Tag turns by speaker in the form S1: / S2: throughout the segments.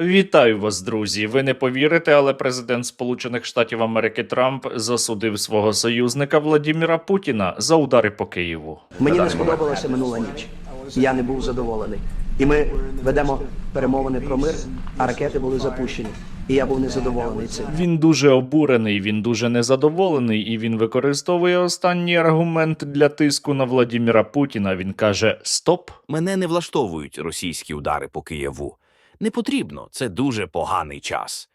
S1: Вітаю вас, друзі. Ви не повірите, але президент Сполучених Штатів Америки Трамп засудив свого союзника Владіміра Путіна за удари по Києву.
S2: Мені не сподобалася минула ніч. Я не був задоволений. І ми ведемо перемовини про мир, а ракети були запущені. І я був незадоволений цим.
S1: Він дуже обурений, він дуже незадоволений, і він використовує останній аргумент для тиску на Владіміра Путіна. Він каже: Стоп.
S3: Мене не влаштовують російські удари по Києву. Не потрібно, це дуже поганий час.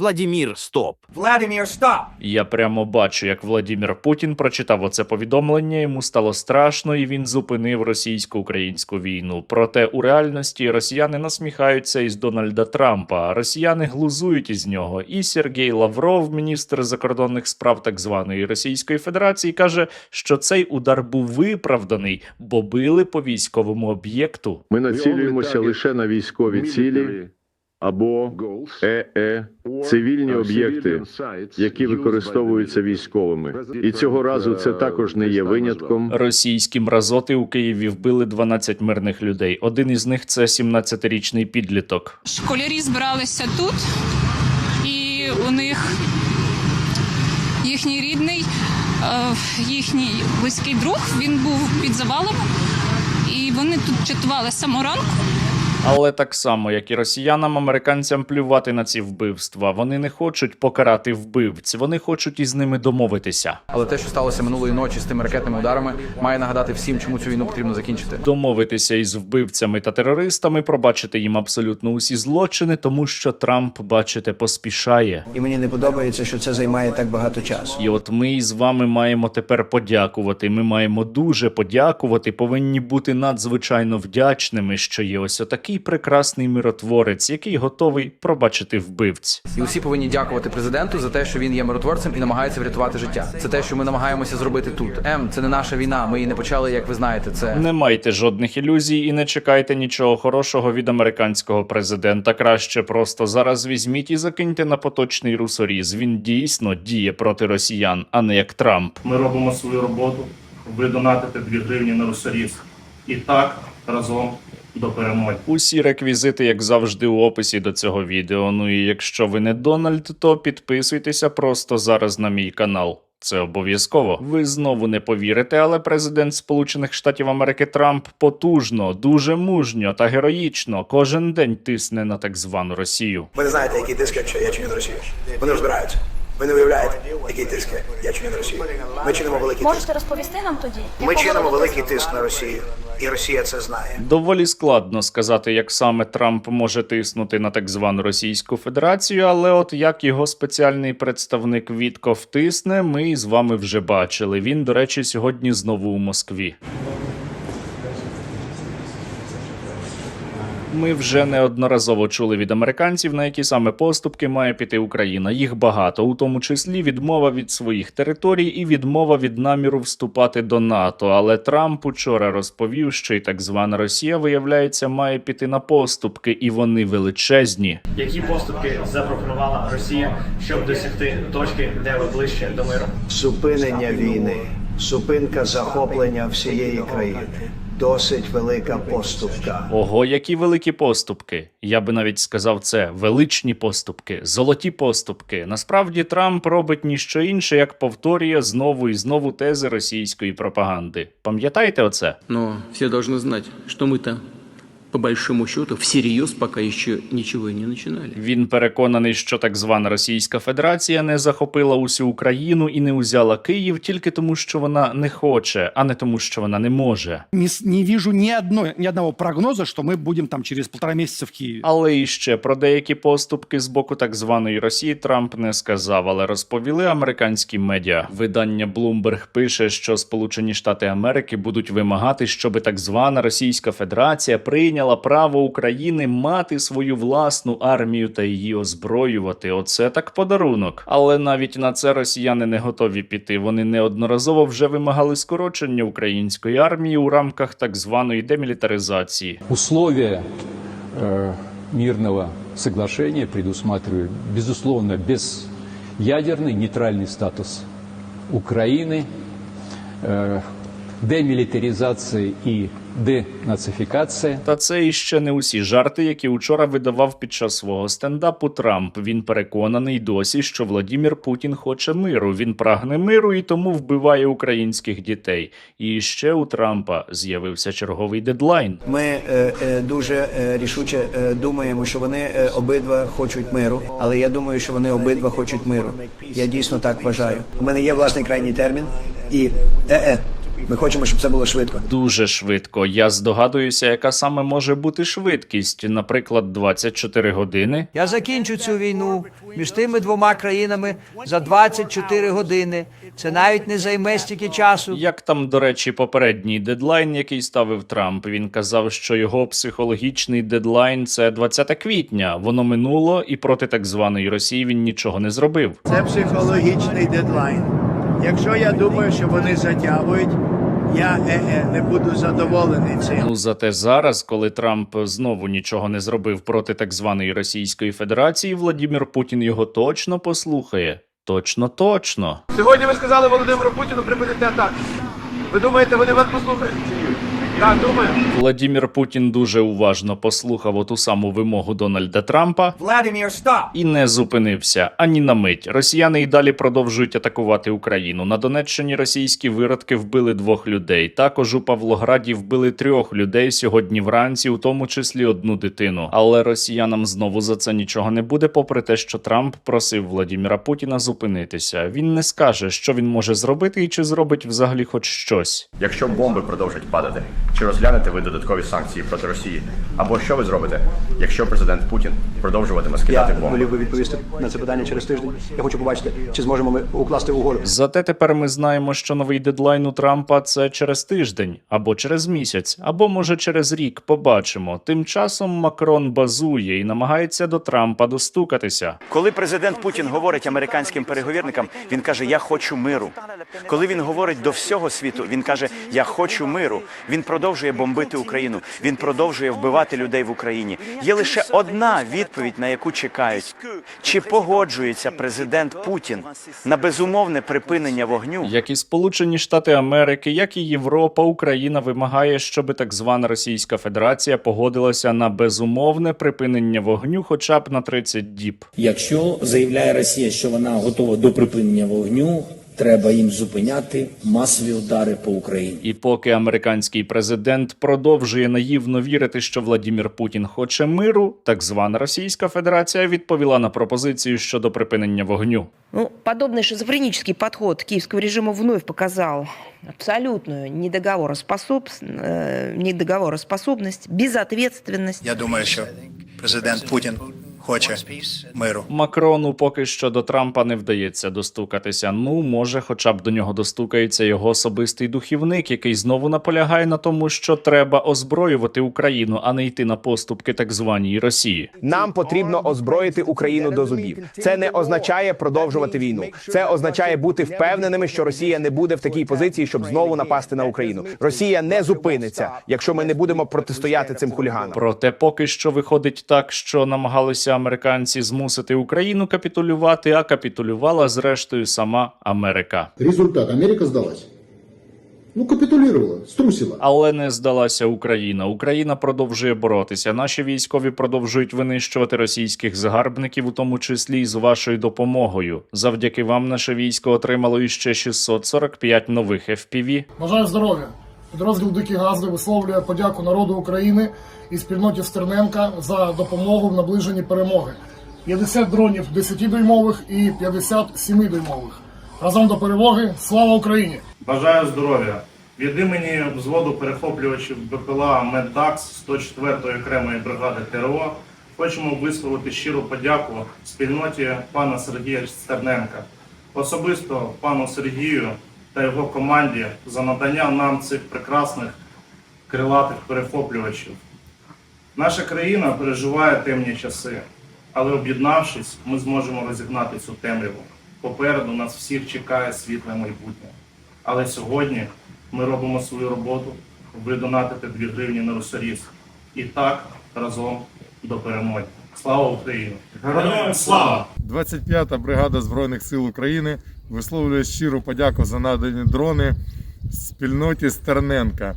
S3: Владімір, стоп.
S4: Vladimir, stop!
S1: Я прямо бачу, як Владімір Путін прочитав оце повідомлення. Йому стало страшно, і він зупинив російсько-українську війну. Проте у реальності росіяни насміхаються із Дональда Трампа. Росіяни глузують із нього. І Сергій Лавров, міністр закордонних справ так званої Російської Федерації, каже, що цей удар був виправданий, бо били по військовому об'єкту.
S5: Ми націлюємося лише на військові цілі або ЕЕ цивільні об'єкти, які використовуються військовими. І цього разу це також не є винятком.
S1: Російські мразоти у Києві вбили 12 мирних людей. Один із них це 17-річний підліток.
S6: Школярі збиралися тут, і у них їхній рідний, е, їхній близький друг, він був під завалом, і вони тут чатували з самого ранку.
S1: Але так само, як і росіянам, американцям плювати на ці вбивства. Вони не хочуть покарати вбивць, вони хочуть із ними домовитися.
S4: Але те, що сталося минулої ночі з тими ракетними ударами, має нагадати всім, чому цю війну потрібно закінчити.
S1: Домовитися із вбивцями та терористами, пробачити їм абсолютно усі злочини, тому що Трамп, бачите, поспішає.
S2: І мені не подобається, що це займає так багато часу.
S1: І от ми із вами маємо тепер подякувати. Ми маємо дуже подякувати. Повинні бути надзвичайно вдячними, що є ось отакий прекрасний миротворець, який готовий пробачити вбивць.
S4: І усі повинні дякувати президенту за те, що він є миротворцем і намагається врятувати життя. Це те, що ми намагаємося зробити тут. М, це не наша війна. Ми її не почали, як ви знаєте. Це
S1: Не майте жодних ілюзій і не чекайте нічого хорошого від американського президента. Краще просто зараз візьміть і закиньте на поточний русоріз. Він дійсно діє проти росіян, а не як Трамп.
S7: Ми робимо свою роботу. Ви донатите 2 гривні на русоріз. І так разом до перемоги.
S1: Усі реквізити, як завжди, у описі до цього відео. Ну і якщо ви не Дональд, то підписуйтеся просто зараз на мій канал. Це обов'язково. Ви знову не повірите, але президент Сполучених Штатів Америки Трамп потужно, дуже мужньо та героїчно кожен день тисне на так звану Росію.
S8: Ви не знаєте, який тиск я я чиню Росію. Вони розбираються. Ви не уявляєте, який тиск я чиню на Росію. Ми чинимо великий тиск.
S9: Можете розповісти нам тоді?
S8: Ми чинимо великий
S9: тиск?
S8: тиск на Росію, і Росія це знає.
S1: Доволі складно сказати, як саме Трамп може тиснути на так звану Російську Федерацію, але от як його спеціальний представник Вітков тисне, ми з вами вже бачили. Він, до речі, сьогодні знову у Москві. Ми вже неодноразово чули від американців, на які саме поступки має піти Україна. Їх багато, у тому числі відмова від своїх територій і відмова від наміру вступати до НАТО. Але Трамп учора розповів, що і так звана Росія, виявляється, має піти на поступки, і вони величезні.
S10: Які поступки запропонувала Росія, щоб досягти точки, де ви ближче до миру?
S2: Зупинення війни, зупинка захоплення всієї країни. Досить велика поступка.
S1: Ого, які великі поступки. Я би навіть сказав це величні поступки, золоті поступки. Насправді Трамп робить ніщо інше, як повторює знову і знову тези російської пропаганди. Пам'ятаєте оце?
S11: Ну всі повинні знати, що мы-то, по большому счету, всерьез пока еще ничего и не начинали.
S1: Він переконаний, що так звана Російська Федерація не захопила усю Україну і не узяла Київ тільки тому, що вона не хоче, а не тому, що вона не може.
S12: не, не вижу ни, одной, ни одного прогноза, что мы будем там через полтора месяца в Киеве.
S1: Але і ще про деякі поступки з боку так званої Росії Трамп не сказав, але розповіли американські медіа. Видання Bloomberg пише, що Сполучені Штати Америки будуть вимагати, щоб так звана Російська Федерація прийняла право України мати свою власну армію та її озброювати. Оце так подарунок. Але навіть на це росіяни не готові піти. Вони неодноразово вже вимагали скорочення української армії у рамках так званої демілітаризації.
S13: Условия э, мирного соглашения предусматривают, безусловно, безъядерный нейтральный статус Украины, э, демилитаризация и денацификация.
S1: Та це іще не усі жарти, які учора видавав під час свого стендапу Трамп. Він переконаний досі, що Владімір Путін хоче миру. Він прагне миру і тому вбиває українських дітей. І ще у Трампа з'явився черговий дедлайн.
S8: Ми е, е, дуже е, рішуче е, думаємо, що вони е, обидва хочуть миру, але я думаю, що вони обидва хочуть миру. Я дійсно так вважаю. У мене є власний крайній термін, і е-е, ми хочемо, щоб це було швидко.
S1: Дуже швидко. Я здогадуюся, яка саме може бути швидкість, наприклад, 24 години.
S9: Я закінчу цю війну між тими двома країнами за 24 години. Це навіть не займе стільки часу.
S1: Як там, до речі, попередній дедлайн, який ставив Трамп, він казав, що його психологічний дедлайн це 20 квітня. Воно минуло, і проти так званої Росії він нічого не зробив.
S14: Це психологічний дедлайн. Якщо я думаю, що вони затягують, я е-е, не буду задоволений цим.
S1: Ну зате зараз, коли Трамп знову нічого не зробив проти так званої Російської Федерації, Владімір Путін його точно послухає. Точно, точно.
S14: Сьогодні ви сказали Володимиру Путіну припинити атаку. Ви думаєте, вони вас послухають? Так, думаю.
S1: Владімір Путін дуже уважно послухав оту саму вимогу Дональда Трампа
S9: Владимир, стоп!
S1: і не зупинився ані на мить. Росіяни й далі продовжують атакувати Україну. На Донеччині російські виродки вбили двох людей. Також у Павлограді вбили трьох людей сьогодні вранці, у тому числі одну дитину. Але росіянам знову за це нічого не буде, попри те, що Трамп просив Владіміра Путіна зупинитися. Він не скаже, що він може зробити і чи зробить взагалі хоч щось.
S15: Якщо бомби продовжать падати, чи розглянете ви додаткові санкції проти Росії? Або що ви зробите, якщо президент Путін продовжуватиме скидати бомби?
S2: волів би відповісти на це питання через тиждень. Я хочу побачити, чи зможемо ми укласти угоду.
S1: Зате тепер ми знаємо, що новий дедлайн у Трампа це через тиждень, або через місяць, або може через рік. Побачимо. Тим часом Макрон базує і намагається до Трампа достукатися.
S16: Коли президент Путін говорить американським переговірникам, він каже: Я хочу миру. Коли він говорить до всього світу, він каже: Я хочу миру. Він продовжує бомбити Україну. Він продовжує вбивати людей в Україні. Є лише одна відповідь, на яку чекають: чи погоджується президент Путін на безумовне припинення вогню?
S1: Як і Сполучені Штати Америки, як і Європа, Україна вимагає, щоб так звана Російська Федерація погодилася на безумовне припинення вогню, хоча б на 30 діб.
S17: Якщо заявляє Росія, що вона готова до припинення вогню, треба їм зупиняти масові удари по Україні.
S1: І поки американський президент продовжує наївно вірити, що Владімір Путін хоче миру, так звана Російська Федерація відповіла на пропозицію щодо припинення вогню.
S18: Ну, подобный шизофренический подход киевского режима вновь показал абсолютную недоговороспособ... э, недоговороспособность, безответственность.
S14: Я думаю, що президент Путін хоче миру.
S1: Макрону поки що до Трампа не вдається достукатися. Ну, може, хоча б до нього достукається його особистий духівник, який знову наполягає на тому, що треба озброювати Україну, а не йти на поступки так званій Росії.
S19: Нам потрібно озброїти Україну до зубів. Це не означає продовжувати війну. Це означає бути впевненими, що Росія не буде в такій позиції, щоб знову напасти на Україну. Росія не зупиниться, якщо ми не будемо протистояти цим хуліганам.
S1: Проте поки що виходить так, що намагалися американці змусити Україну капітулювати, а капітулювала зрештою сама Америка.
S20: Результат. Америка сдалась. Ну, капитулировала, струсила.
S1: Але не здалася Україна. Україна продовжує боротися. Наші військові продовжують винищувати російських загарбників, у тому числі і з вашою допомогою. Завдяки вам наше військо отримало іще 645 нових FPV.
S21: Бажаю здоров'я. Підрозділ Дикі Газди висловлює подяку народу України і спільноті Стерненка за допомогу в наближенні перемоги. 50 дронів 10-дюймових і 50 7-дюймових. Разом до перемоги. Слава Україні!
S7: Бажаю здоров'я. Від імені взводу перехоплювачів БПЛА «Меддакс» 104-ї окремої бригади ТРО хочемо висловити щиру подяку спільноті пана Сергія Стерненка, особисто пану Сергію та його команді за надання нам цих прекрасних крилатих перехоплювачів. Наша країна переживає темні часи, але об'єднавшись, ми зможемо розігнати цю темряву. Попереду нас всіх чекає світле майбутнє. Але сьогодні ми робимо свою роботу, ви донатите 2 гривні на русоріз. І так разом до перемоги. Слава Україні! Героям слава!
S22: 25-та бригада Збройних сил України висловлює щиру подяку за надані дрони спільноті Стерненка.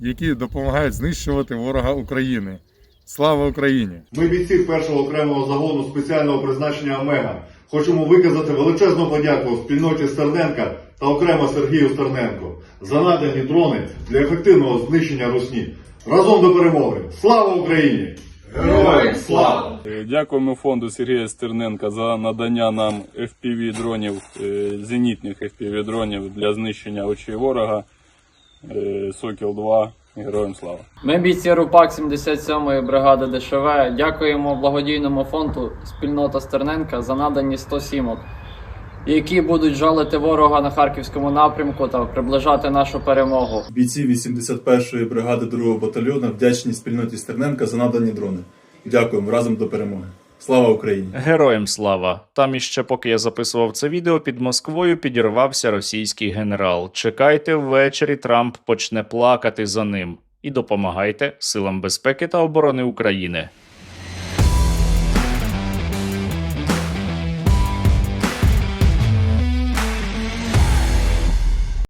S22: які допомагають знищувати ворога України. Слава Україні!
S23: Ми бійці першого окремого загону спеціального призначення Омега. Хочемо виказати величезну подяку спільноті Стерненка та окремо Сергію Стерненко за надані дрони для ефективного знищення русні. Разом до перемоги! Слава Україні! Героям слава!
S5: Е, Дякуємо фонду Сергія Стерненка за надання нам FPV дронів, е, зенітних FPV дронів для знищення очей ворога. Е, Сокіл 2. Героям слава!
S24: Ми бійці РУПАК 77-ї бригади ДШВ. Дякуємо благодійному фонду спільнота Стерненка за надані 100 сімок, які будуть жалити ворога на харківському напрямку та приближати нашу перемогу.
S25: Бійці 81-ї бригади 2-го батальйону вдячні спільноті Стерненка за надані дрони. Дякуємо разом до перемоги. Слава Україні!
S1: Героям слава! Там іще, поки я записував це відео, під Москвою підірвався російський генерал. Чекайте ввечері, Трамп почне плакати за ним. І допомагайте силам безпеки та оборони України.